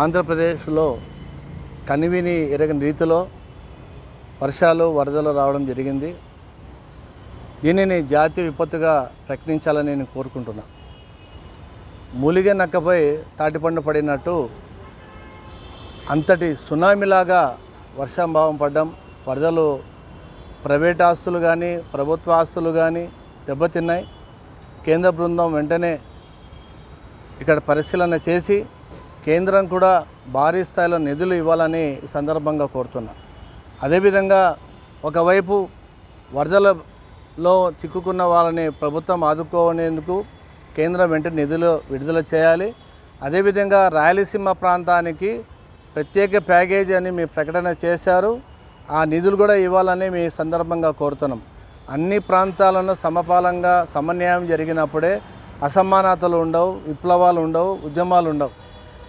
ఆంధ్రప్రదేశ్లో కనివిని ఎరగని రీతిలో వర్షాలు వరదలు రావడం జరిగింది. దీనిని జాతీయ విపత్తుగా ప్రకటించాలని నేను కోరుకుంటున్నా. మూలిగే నక్కపై తాటిపండు పడినట్టు అంతటి సునామీలాగా వర్షాభావం పడ్డం వరదలు ప్రైవేట్ ఆస్తులు కానీ ప్రభుత్వ ఆస్తులు కానీ దెబ్బతిన్నాయి. కేంద్ర బృందం వెంటనే ఇక్కడ పరిశీలన చేసి కేంద్రం కూడా భారీ స్థాయిలో నిధులు ఇవ్వాలని సందర్భంగా కోరుతున్నా. అదేవిధంగా ఒకవైపు వరదలలో చిక్కుకున్న వాళ్ళని ప్రభుత్వం ఆదుకోనేందుకు కేంద్రం వెంటనే నిధులు విడుదల చేయాలి. అదేవిధంగా రాయలసీమ ప్రాంతానికి ప్రత్యేక ప్యాకేజీ అని మీ ప్రకటన చేశారు. ఆ నిధులు కూడా ఇవ్వాలని మీ సందర్భంగా కోరుతున్నాం. అన్ని ప్రాంతాలను సమపాలంగా సమన్యాయం జరిగినప్పుడే అసమానతలు ఉండవు విప్లవాలు ఉండవు ఉద్యమాలు ఉండవు.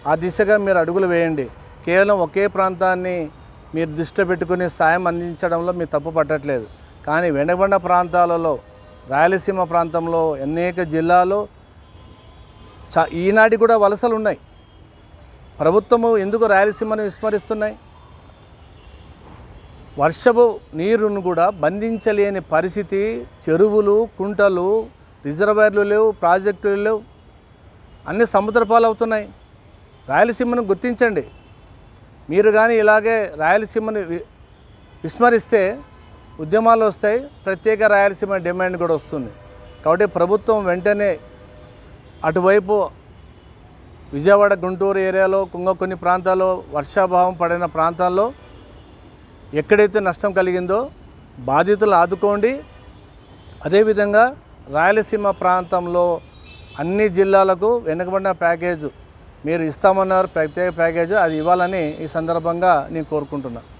ఆ దిశగా మీరు అడుగులు వేయండి. కేవలం ఒకే ప్రాంతాన్ని మీరు దృష్టిలో పెట్టుకుని సాయం అందించడంలో మీరు తప్పు పట్టట్లేదు. కానీ వెనకబడిన ప్రాంతాలలో రాయలసీమ ప్రాంతంలో అనేక జిల్లాలు చా ఈనాటి కూడా వలసలు ఉన్నాయి. ప్రభుత్వము ఎందుకు రాయలసీమను విస్మరిస్తున్నాయి? వర్షపు నీరును కూడా బంధించలేని పరిస్థితి చెరువులు కుంటలు రిజర్వాయర్లు లేవు ప్రాజెక్టులు లేవు. అన్ని సముద్రపాలు అవుతున్నాయి రాయలసీమను గుర్తించండి. మీరు కానీ ఇలాగే రాయలసీమను వి- విస్మరిస్తే ఉద్యమాలు వస్తాయి ప్రత్యేక రాయలసీమ డిమాండ్ కూడా వస్తుంది. కాబట్టి ప్రభుత్వం వెంటనే అటువైపు విజయవాడ గుంటూరు ఏరియాలో కుంగ కొన్ని ప్రాంతాల్లో వర్షాభావం పడిన ప్రాంతాల్లో ఎక్కడైతే నష్టం కలిగిందో బాధితులు ఆదుకోండి. అదేవిధంగా రాయలసీమ ప్రాంతంలో అన్ని జిల్లాలకు వెనుకబడిన ప్యాకేజు మీరు ఇస్తామన్నారు ప్రత్యేక ప్యాకేజు అది ఇవ్వాలని ఈ సందర్భంగా నేను కోరుకుంటున్నాను